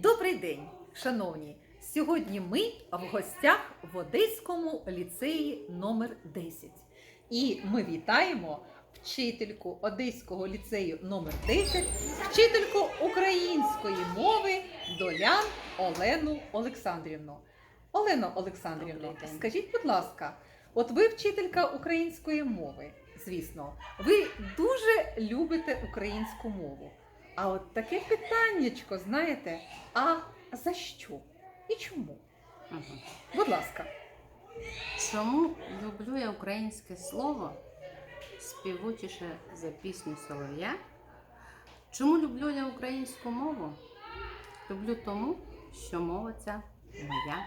Добрий день, шановні! Сьогодні ми в гостях в Одеському ліцеї номер 10. І ми вітаємо вчительку Одеського ліцею номер 10, вчительку української мови Долян Олену Олександрівну. Олено Олександрівно, скажіть, будь ласка, от ви вчителька української мови, звісно, ви дуже любите українську мову. А от таке питаннячко, знаєте, а за що і чому? Мгм. Будь ласка, Чому люблю я українське слово співучіше за пісню Солов'я? Чому люблю я українську мову? Люблю тому, що мова ця моя.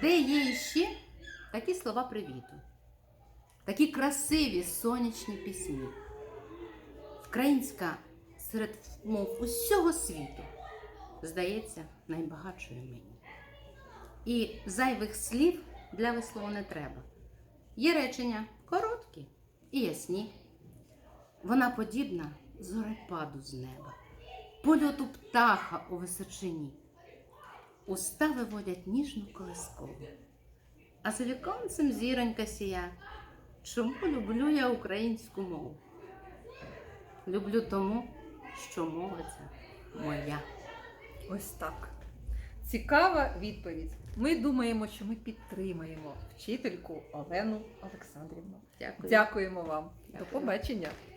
Де є ще такі слова привіту, такі красиві сонячні пісні. Українська серед мов усього світу здається найбагатшою мені. І зайвих слів для вислову не треба. Є речення короткі і ясні. Вона подібна зорепаду з неба, польоту птаха у височині. Уста виводять ніжну колискову, а за віконцем зіронька сія. Чому люблю я українську мову? Люблю тому, що мова моя. ось так. Цікава відповідь. Ми думаємо, що ми підтримаємо вчительку Олену Олександрівну. Дякую. Дякуємо вам. До побачення.